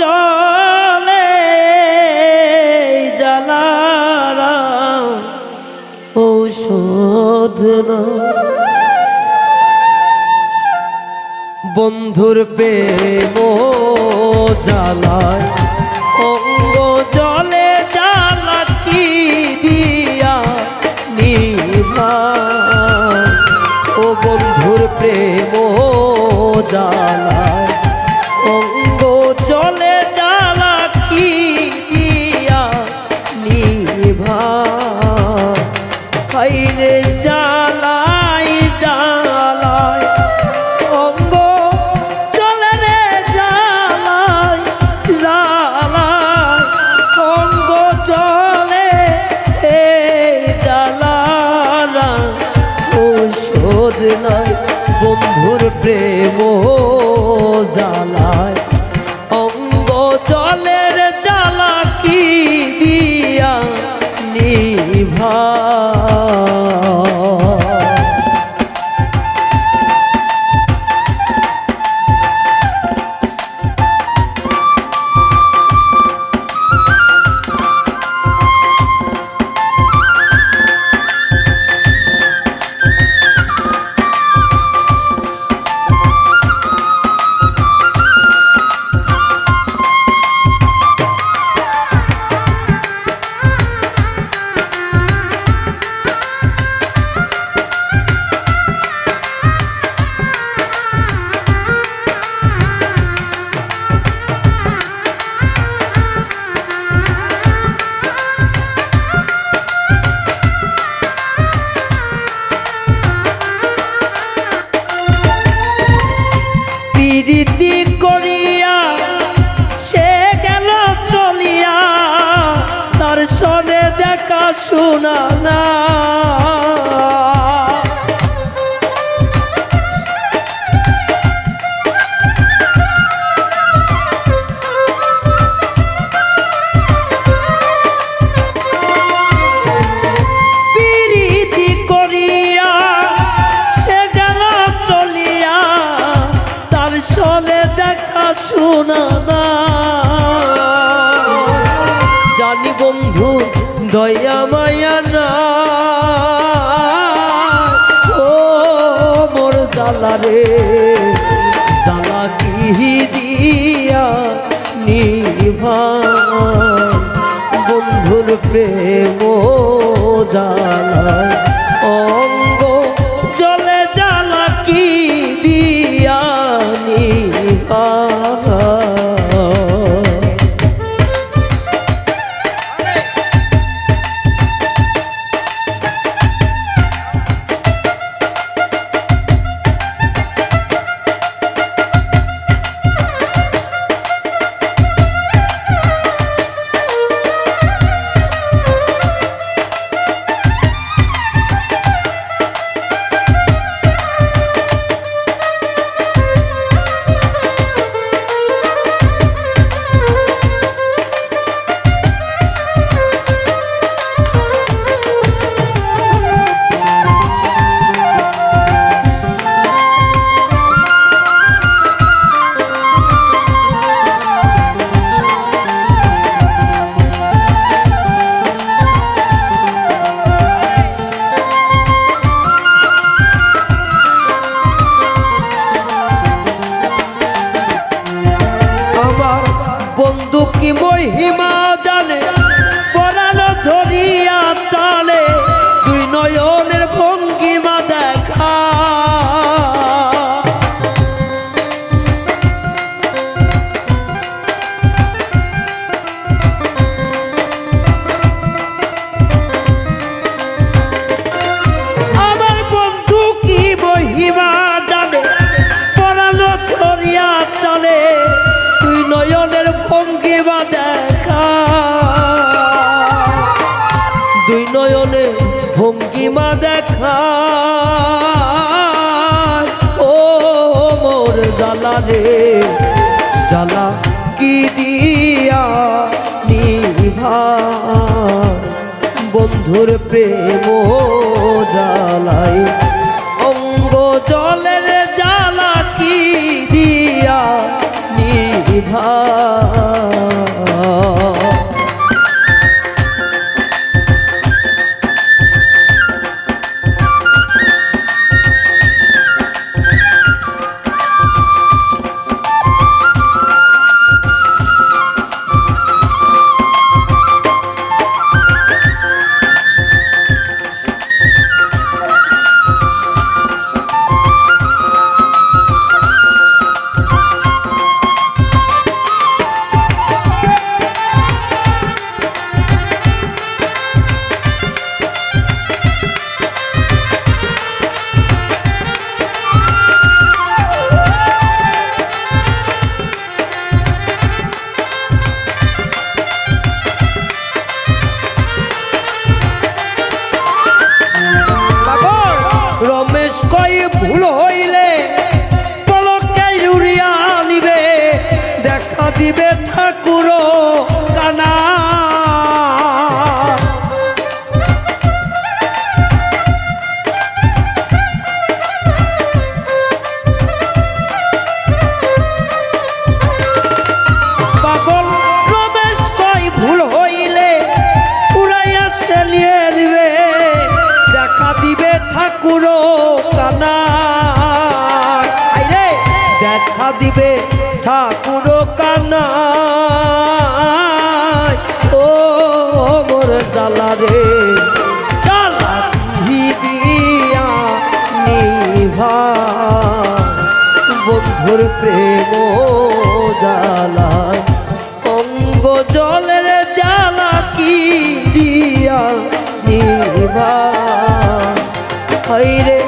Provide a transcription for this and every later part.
জলে জ্বালারা ঔষধ বন্ধুর প্রেম জ্বালায়, অঙ্গ জলে জালা কি দিয়া নিভা ও বন্ধুর প্রেম জ্বালা না দয়া মায়া না। ও মোর জালা রে কি দিয়া নিভা? বন্ধুর প্রেম জালা রে জ্বালা কি দিয়া নিভা? বন্ধুর প্রেম জ্বালাই অঙ্গ জলের জ্বালা কি দিয়া দিবে ঠাকুর কানা ও মোর দালা রে নিভা বন্ধুর প্রেম জ্বালায় অঙ্গ জলের জ্বালা কি দিয়া নিভা হাইরে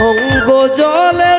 অঙ্গ জলে